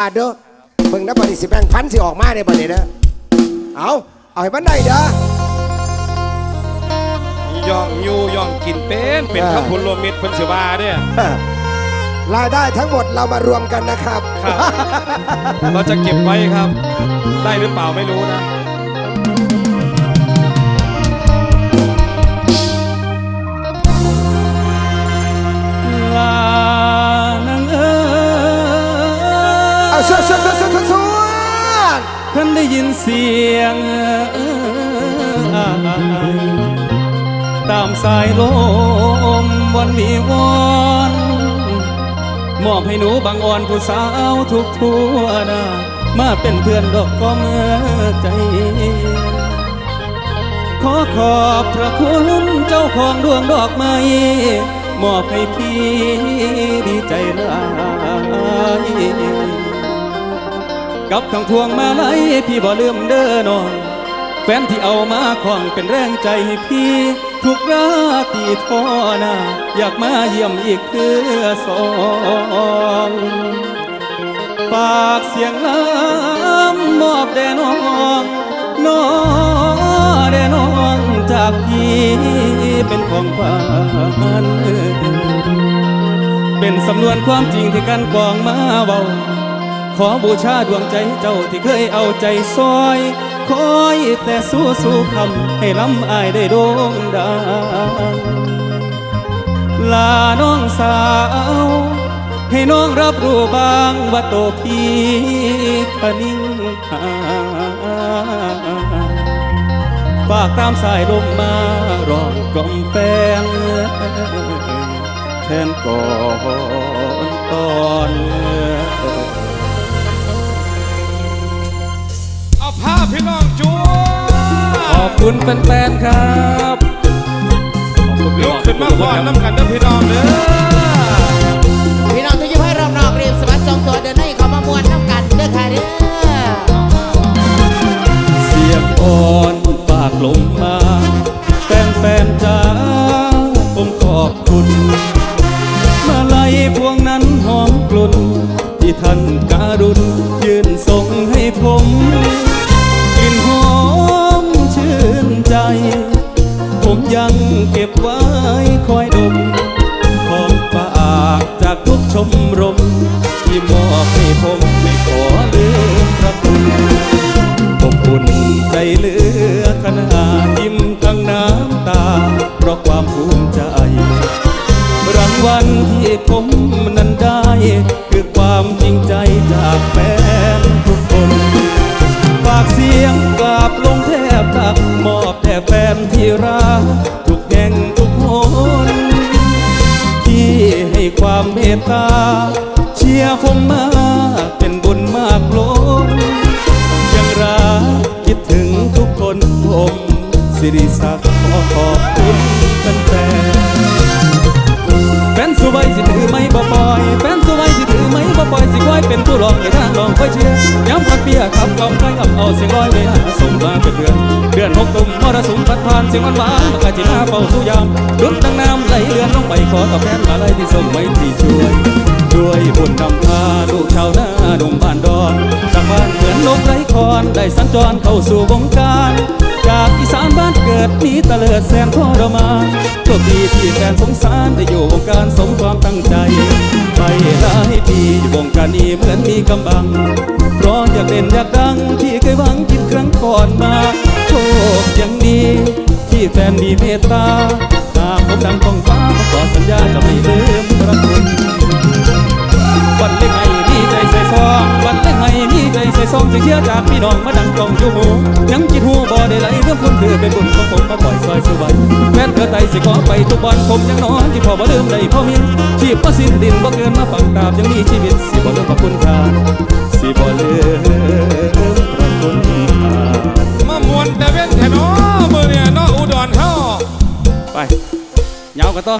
อาเด้อเบิ่งนะบัดนี้สิแบ่งพันสิออกมาในบัดนี้เด้อเอาเอาให้มันได้เด้อย่องอยู่ย่องกินเป็นเป็นเออคำพูดรวมมิตรเพิ่นสิว่าเด้อรายได้ทั้งหมดเรามารวมกันนะครับ ครับ เราจะเก็บไว้ครับ ได้หรือเปล่าไม่รู้นะ ยินเสียงตามสายลมวันวีวอนมอบให้หนูบางอ่อนผู้สาวทุกทั่วนามาเป็นเพื่อนดอกก็เมื่อใจ ขอขอบพระคุณเจ้าของดวงดอกไม้มอบให้พี่ดีใจหลาย กับทั้งพวงมาลัยพี่บ่ลืมเด้อน้องแฟนที่เอามาของเป็นแรงใจให้พี่ ทุกราตรีทอนาอยากมาเยี่ยมอีกเพื่อสองฝากเสียงล้ำมอบแด่น้องน้อแด่น้องจากพี่เป็นของขวัญเป็นสำนวนความจริงที่กันกองมาเบา ขอบูชาดวงใจเจ้าที่เคยเอาใจซอย คอยแต่สู้สู้คำให้ล้ำอายได้โด่งดังลาน้องสาว ให้น้องรับรู้บ้างว่าโตพี่คนิ่งหาฝากตามสายลมมารองกล่อมแฟนแทนก่อนตอนเอ ภาพพี่น้องจูขอบคุณแฟนๆครับลุกขึ้นมาก่อนน้ำกันนะพี่น้องเด้อพี่น้องทุกท่านรอบนอกเรียมสวัสดิ์จองตัวเดินให้เขามามวนน้ำกันเด้อค่ะเด้อเสียงอ่อนฝากลงมา แฟนแฟนๆจ้าผมขอบคุณมาลัยพวงนั้นหอมกลุ่นที่ท่านการุณ ยังเก็บไว้คอยดม ของฝากจากทุกชมรม ที่มอบให้ผมไม่ขอลืมพระคุณอบอุ่นใจเหลือขนาดยิ้มทั้งน้ำตา เพราะความภูมิใจ รางวัลที่ผมนั้นได้คือความ ตตา เชียร์ผมมาเป็นบุญมากล้นยังรักคิดถึงทุกคนผมสิริศักดิ์ขอขอบคุณแฟนๆแฟนสวยสิถือไม่บ่ปล่อยแฟนสวยสิถือไม่บ่ปล่อยสิคอยเป็นผู้รองให้ทางรองคอยเชียร์ย้ำพักเปียขับกล่อมใครกับเอาเสียงลอยไปหาส่งมาเป็นเดือน เดือนหกตุ่มมรสุมพัดผ่านเสียงหวานหวานๆมากะจิมาเฝ้าสู้ยามดุดด ขอตอบแทนมาลัยที่ส่งไว้ที่ช่วยด้วยบุญนำพาลูกชาวนาดงบ้านดอนจากบ้านเหมือนนกไร้คอนได้สัญจรเข้าสู่วงการ จากอีสานบ้านเกิดนี้ตะเลิดแสนทรมานโชคดีที่แฟนสงสารได้อยู่วงการสมความตั้งใจ ไปหลายปีอยู่วงการนี้เหมือนมีกำบังเพราะอยากเด่นอยากดังที่เคยหวังคิดครั้งก่อนมาโชคยังดีที่แฟนมีเมตตา สัญญาจะไม่ลืมพระคุณวันเล็กไงมีใจใส่ซองวันเล็กไงมีใจใส่ซองจึเชื่อจากพี่น้องมาดังกองอยู่หูยังกิตหูบ่ได้ไหลเรื่องคุณคือเป็นบุญของผมมาปล่อยซอยสุวรรณแม้นเธอไตสิขอไปทุกวันผมยังนอนที่พ่อบ่ลืมเลยพ่อมีชีพบ่สิ้นดินบ่เกินมาฝังตาบยังมีชีวิตสิบ่ลืมขอบคุณค่ะสิบ่ลืมพระคุณค่ะมามวนแต่เว้นแต่น้อมื้อเนี่ยน้ออุดรเข้าไปยากันต่อ